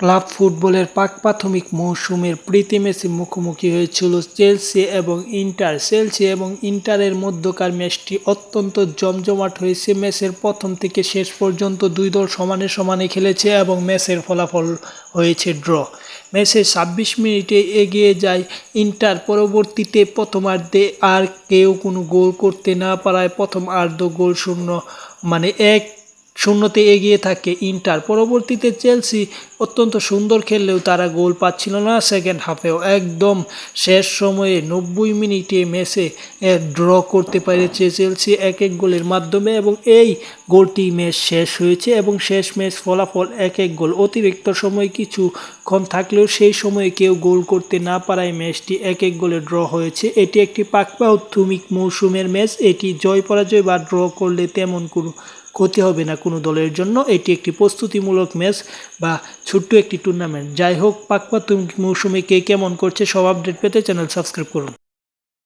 Club ফুটবলের পাক প্রাথমিক মৌসুমের প্রীতি ম্যাচে মুখোমুখি হয়েছিল চেলসি এবং ইন্টার। চেলসি এবং ইন্টারের মধ্যকার ম্যাচটি অত্যন্ত জমজমাট হয়েছে। ম্যাচের প্রথম থেকে শেষ পর্যন্ত দুই দল সমানে সমানে খেলেছে এবং ম্যাচের ফলাফল হয়েছে ড্র। ম্যাচের ছাব্বিশ মিনিটে এগিয়ে যায় ইন্টার। পরবর্তীতে প্রথমার্ধে আর কেউ কোনো গোল করতে না পারায় প্রথম আর্ধ গোল শূন্য মানে এক শূন্যতে এগিয়ে থাকে ইন্টার। পরবর্তীতে চেলসি অত্যন্ত সুন্দর খেললেও তারা গোল পাচ্ছিল না সেকেন্ড হাফেও একদম শেষ সময়ে নব্বই মিনিটে ম্যাচে ড্র করতে পেরেছে চেলসি এক এক গোলের মাধ্যমে এবং এই গোলটি ম্যাচ শেষ হয়েছে এবং শেষ ম্যাচ ফলাফল এক এক গোল। অতিরিক্ত সময় কিছুক্ষণ থাকলেও সেই সময়ে কেউ গোল করতে না পারায় ম্যাচটি এক এক গোলে ড্র হয়েছে। এটি একটি পাক প্রাথমিক মৌসুমের ম্যাচ। এটি জয় পরাজয় বা ড্র করলে তেমন কোনো ক্ষতি হবে না কোনো দলের জন্য। এটি একটি প্রস্তুতিমূলক ম্যাচ বা ছোট্ট একটি টুর্নামেন্ট যাই হোক পাকপাতুম মৌসুমে কে কেমন করছে সব আপডেট পেতে চ্যানেল সাবস্ক্রাইব করুন।